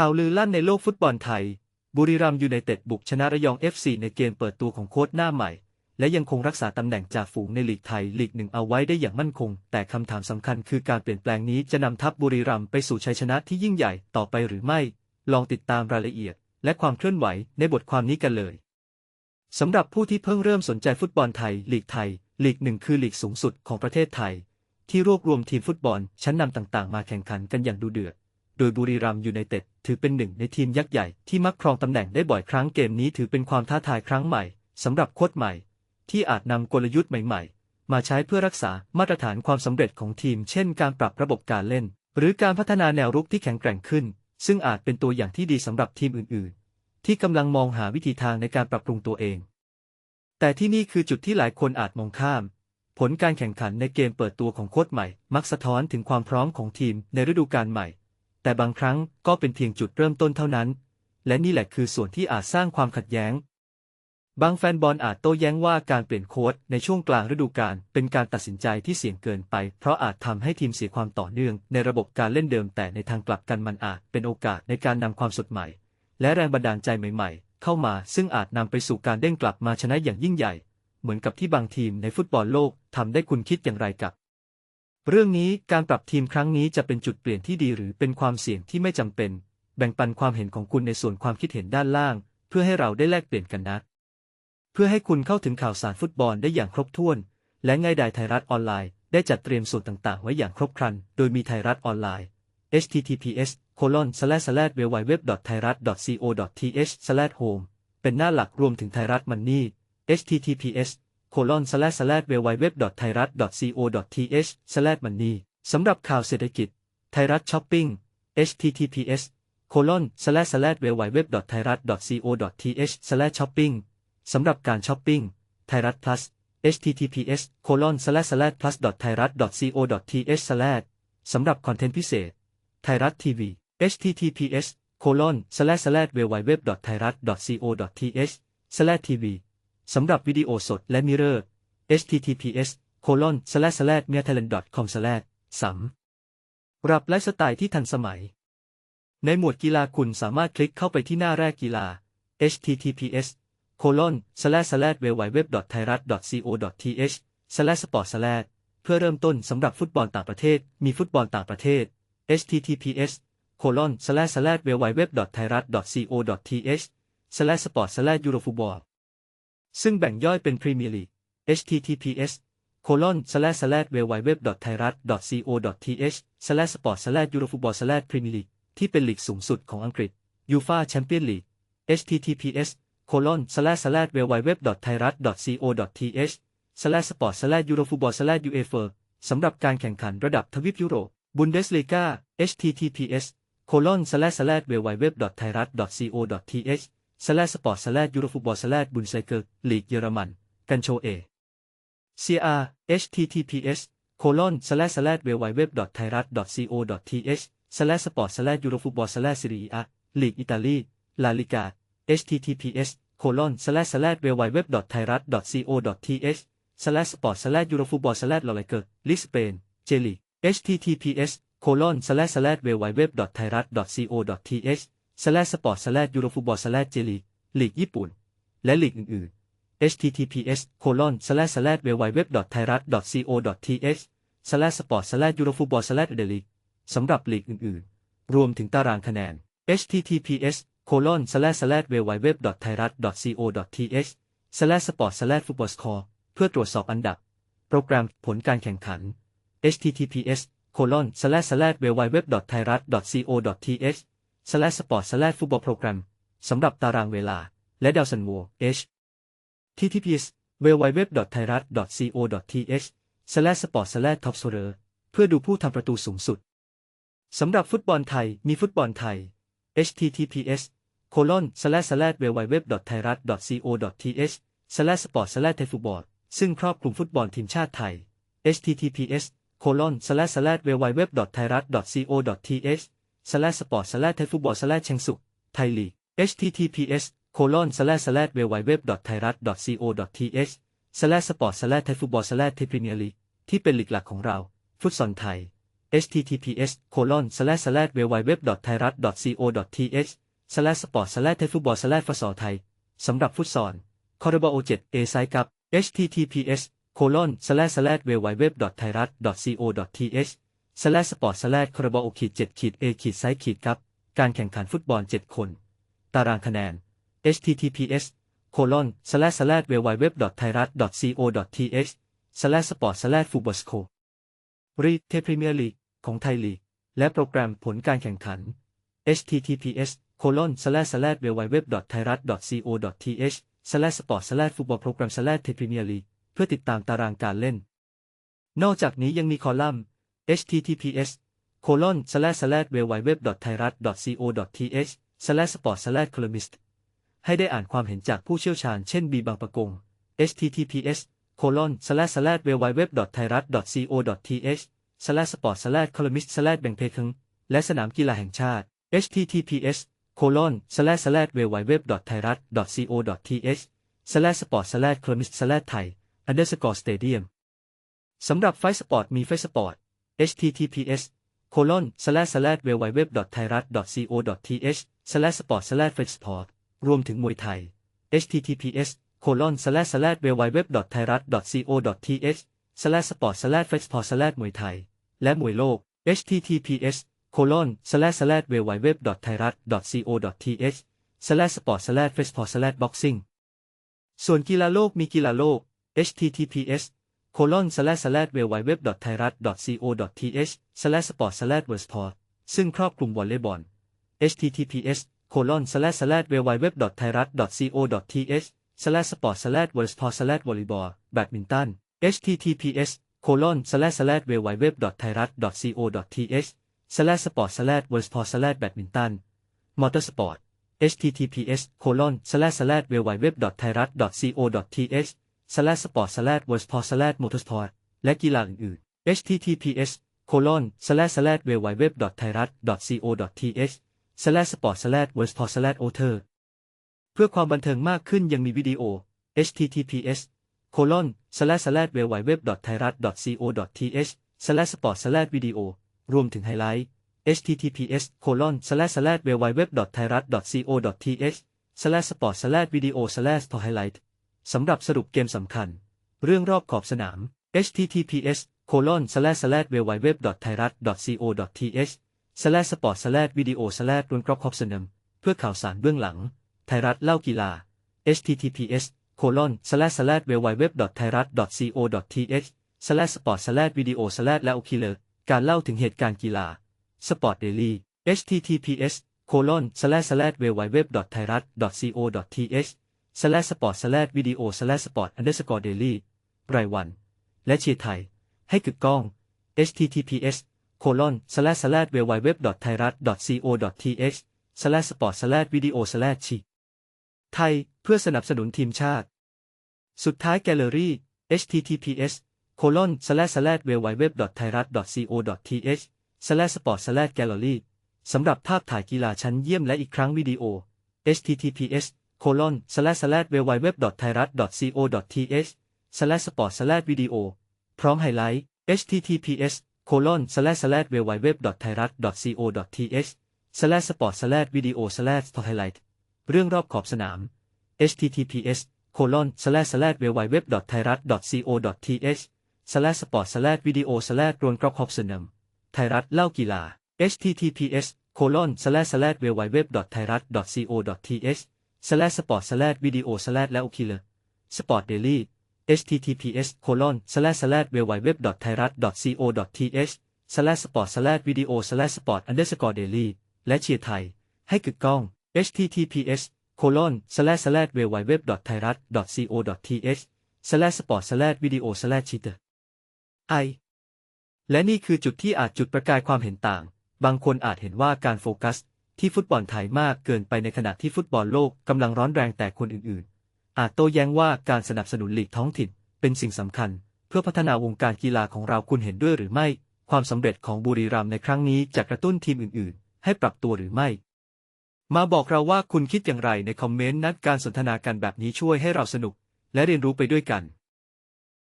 ข่าวลือลั่นในโลกฟุตบอลไทย บุรีรัมยูไนเต็ดบุกชนะระยอง FC ในเกมเปิดตัวของโค้ชหน้าใหม่ และยังคงรักษาตำแหน่งจ่าฝูงในลีกไทยลีกหนึ่งเอาไว้ได้อย่างมั่นคง แต่คำถามสำคัญคือการเปลี่ยนแปลงนี้จะนำทัพบุรีรัมย์ไปสู่ชัยชนะที่ยิ่งใหญ่ต่อไปหรือไม่ ลองติดตามรายละเอียด และความเคลื่อนไหวในบทความนี้กันเลยสำหรับผู้ที่เพิ่งเริ่มสนใจฟุตบอลไทยลีกไทยลีกหนึ่งคือลีกสูงสุดของประเทศไทย ที่รวบรวมทีมฟุตบอลชั้นนำต่างๆ มาแข่งขันกันอย่างดูเดือด โดยบุรีรัมย์ยูไนเต็ด ถือเป็นหนึ่งในทีมยักษ์ใหญ่ที่มักครองตำแหน่งได้บ่อยครั้งเกมนี้ถือเป็นความท้าทายครั้งใหม่สำหรับโค้ชใหม่ ที่อาจนำกลยุทธ์ใหม่ ๆ มาใช้เพื่อรักษามาตรฐานความสำเร็จของทีม เช่น การปรับระบบการเล่น หรือการพัฒนาแนวรุกที่แข็งแกร่งขึ้น ซึ่งอาจเป็นตัวอย่างที่ดีสำหรับทีมอื่น ๆ ที่กำลังมองหาวิธีทางในการปรับปรุงตัวเอง แต่ที่นี่คือจุดที่หลายคนอาจมองข้ามผลการแข่งขันในเกมเปิดตัวของโค้ชใหม่ มักสะท้อนถึงความพร้อมของทีมในฤดูกาลใหม่ แต่บางครั้งก็เป็นเพียงจุดเริ่มต้นเท่านั้น และนี่แหละคือส่วนที่อาจสร้างความขัดแย้ง บางแฟนบอลอาจโต้แย้งว่าการเปลี่ยนโค้ชในช่วงกลางฤดูกาลเป็นการตัดสินใจที่เสี่ยงเกินไป เพราะอาจทำให้ทีมเสียความต่อเนื่อง ในระบบการเล่นเดิมแต่ในทางกลับกันมันอาจเป็นโอกาสในการนำความสดใหม่ และแรงบันดาลใจใหม่ๆ เข้ามา ซึ่งอาจนำไปสู่การเด้งกลับมาชนะอย่างยิ่งใหญ่ เหมือนกับที่บางทีมในฟุตบอลโลกทำได้คุณคิดอย่างไรกับ เรื่องนี้การปรับทีมครั้งนี้จะเป็นจุดเปลี่ยนที่ดีหรือเป็นความเสี่ยงที่ไม่จำเป็น แบ่งปันความเห็นของคุณในส่วนความคิดเห็นด้านล่าง เพื่อให้เราได้แลกเปลี่ยนกันนะ เพื่อให้คุณเข้าถึงข่าวสารฟุตบอลได้อย่างครบถ้วน และง่ายดายไทยรัฐออนไลน์ได้จัดเตรียมส่วนต่างๆ ไว้อย่างครบครัน โดยมีไทยรัฐออนไลน์ https c o l o n s l a s l a w w w t h a i r a t c o t h s l a s home เป็นหน้าหลักรวมถึงไทยรัฐมันนี่ https colon slash slash www thai rat co th slash money สำหรับข่าวเศรษฐกิจ ไทยรัฐช้อปปิ้ง https colon slash slash www thai rat co th slash shopping สำหรับการช้อปปิ้ง ไทยรัฐ plus https colon slash slash plus thai rat co th slash สำหรับคอนเทนต์พิเศษ ไทยรัฐทีวี https colon slash slash www thai rat co th slash tv สำหรับวิดีโอสดและมิเรอร์ https colon slash slash m i a t a l a n d com slash สำหรับไลฟ์สไตล์ที่ทันสมัย ในหมวดกีฬาคุณสามารถคลิกเข้าไปที่หน้าแรกกีฬา https colon slash slash www thai rat co th slash sport slash เพื่อเริ่มต้นสำหรับฟุตบอลต่างประเทศ มีฟุตบอลต่างประเทศ https colon slash slash www thai rat co th slash sport slash eurofootball ซึ่งแบ่งย่อยเป็นพรีเมียร์ลีก https colon slash slash www thai rat co th slash sport slash eurofootball slash premier league ที่เป็นลีกสูงสุดของอังกฤษ UEFA Champions League https colon slash slash www thai rat co th slash sport slash eurofootball slash uefa สำหรับการแข่งขันระดับทวีปยุโรป Bundesliga https colon slash slash www thai rat co th สแลสปอร์ตสแลยูโรฟุตบอลสแลบุนไซเกอร์ลีกเยอรมัน กันโชเอ CR https โคลอนสแลสแลเวไวเว็บไทยรัฐ co th สแลสปอร์ตสแลยูโรฟุตบอลสแลซีเรียลีกอิตาลีลาลิกา https โคลอนสแลสแลเวไวเว็บไทยรัฐ co th สแลสปอร์ตสแลยูโรฟุตบอลสแลลอไลเกอร์ลิสเปนเจลี https โคลอนสแลสแลเวไวเว็บไทยรัฐ co th slash sport slash eurofootball slash j ลีลีกญี่ปุ่น และลีกอื่นๆ https colon slash slash www thai rat co th slash sport slash eurofootball slash the league สำหรับลีกอื่นๆ รวมถึงตารางคะแนน https colon slash slash www thai rat co th slash sport slash football score เพื่อตรวจสอบอันดับ โปรแกรมผลการแข่งขัน https colon slash slash www thai rat co th s l a s p o r t s l a s football program สำหรับตารางเวลา และดาวซันโว h ttps www thai rat co th s l a s p o r t s l a s top scorer เพื่อดูผู้ทำประตูสูงสุด สำหรับฟุตบอลไทยมีฟุตบอลไทย https colon slash slash www thai rat co th slash sport slash thai football ซึ่งครอบคลุมฟุตบอลทีมชาติไทย https colon slash slash www thai rat co th s l a s p o r t s l a s thai football slash เชียงสุขไทยลีก https colon s l a s l a s www thai rat co th s l a s p o r t s l a s thai football slash thai premier league ที่เป็นหลีกหลักของเรา ฟุตซอลไทย https colon s l a s l a s www thai rat co th s l a s p o r t slash ไทยฟุตบอล slash ฟสอไทยสำหรับฟุตซอลคอร์บโอ7 a ไซกับ https colon s l a s l a s www thai rat co t h สแลสปอร์ตสแลดคาราบโอขีดเจ็ดขีดเอขีดไซขีดครับการแข่งขันฟุตบอลเจ็ดคน ตารางคะแนน https โคลอนสแลสแลดเวไวเว็บไทยรัฐ co th สแลสปอร์ตสแลดฟูบอสโครีเทพรีเมียร์ลีกของไทยลีก และโปรแกรมผลการแข่งขัน https โคลอนสแลสแลดเวไวเว็บไทยรัฐ co th สแลสปอร์ตสแลดฟุตบอลโปรแกรมสแลดเทพรีเมียร์ลีกเพื่อติดตามตารางการเล่น นอกจากนี้ยังมีคอลัมน์ https colon slash slash www thai rat co th slash sport slash columnist ให้ได้อ่านความเห็นจากผู้เชี่ยวชาญเช่นบีบางประกง https colon slash slash www thai rat co th slash sport slash columnist slash แบ่งเพคงและสนามกีฬาแห่งชาติ https colon slash slash www thai rat co th slash sport slash columnist slash thai underscore stadium สำหรับไฟสปอร์ตมีไฟสปอร์ต https colon slash slash www thai rat co th slash sport slash f e sport รวมถึงมวยไทย https colon slash slash www thai rat co th slash sport slash f e sport slash มวยไทย และมวยโลก https colon slash slash www thai rat co th slash sport slash f e sport slash boxing ส่วนกีฬาโลกมีกีฬาโลก https colon slash slash www thai rat co th slash sport slash world sport ซึ่งครอบคลุมวอลเลย์บอล https colon slash slash www thai rat co th slash sport slash sport slash volleyball แบดมินตัน https colon slash slash www thai rat co th slash sport slash world sport slash แบดมินตัน motorsport https slash sport slash world sport slash motorsport และกีฬาอื่นๆ https colon slash slash www thai rat co th slash sport slash world sport slash author เพื่อความบันเทิงมากขึ้นยังมีวิดีโอ https colon slash slash www thai rat co th slash sport slash video รวมถึงไฮไลท์ https colon slash slash www thai rat co th slash sport slash video slash to highlight สำหรับสรุปเกมสำคัญ เรื่องรอบขอบสนาม https colon slash slash www thai rat co th slash sport slash video slash รวนกรอบขอบสนามเพื่อข่าวสารเบื้องหลัง ไทยรัฐเล่ากีฬา https colon slash slash www thai rat co th slash sport slash video slash และโอเคเลการเล่าถึงเหตุการณ์กีฬา Sport Daily https colon slash slash www thai rat co th slash sport slash video slash sport underscore daily รายวัน และเชียร์ไทย ให้กึกก้อง https colon slash slash www thai rat co th slash sport slash video slash ชีไทย เพื่อสนับสนุนทีมชาติ สุดท้ายแกลเลอรี่ https colon slash slash www thai rat co th slash sport slash gallery สำหรับภาพถ่ายกีฬาชั้นเยี่ยมและอีกครั้งวิดีโอ https colon slash slash www thai rat co th slash sport slash video พร้อมไฮไลท์ https colon slash slash www thai rat co th slash sport slash video slash to highlight เรื่องรอบขอบสนาม https colon slash slash www thai rat co th slash sport slash video slash รวนกรอบขอบสนามไทยรัฐเล่ากีฬา https colon slash slash www thai rat co dot th slash และโอเคเล Sport Daily https colon slash slash www thai rat co th slash sport slash video slash sport underscore daily และเชียร์ไทย ให้กึกก้อง https colon slash slash www thai rat co th slash sport slash video slash ชีเตอร์ไอและนี่คือจุดที่อาจจุดประกายความเห็นต่าง บางคนอาจเห็นว่าการโฟกัส ที่ฟุตบอลไทยมากเกินไปในขณะที่ฟุตบอลโลกกำลังร้อนแรงแต่คนอื่นๆ อาจโต้แย้งว่าการสนับสนุนลีกท้องถิ่นเป็นสิ่งสำคัญ เพื่อพัฒนาวงการกีฬาของเราคุณเห็นด้วยหรือไม่ ความสำเร็จของบุรีรัมย์ในครั้งนี้จะกระตุ้นทีมอื่นๆ ให้ปรับตัวหรือไม่ มาบอกเราว่าคุณคิดอย่างไรในคอมเมนต์นัดการสนทนากันแบบนี้ช่วยให้เราสนุก และเรียนรู้ไปด้วยกัน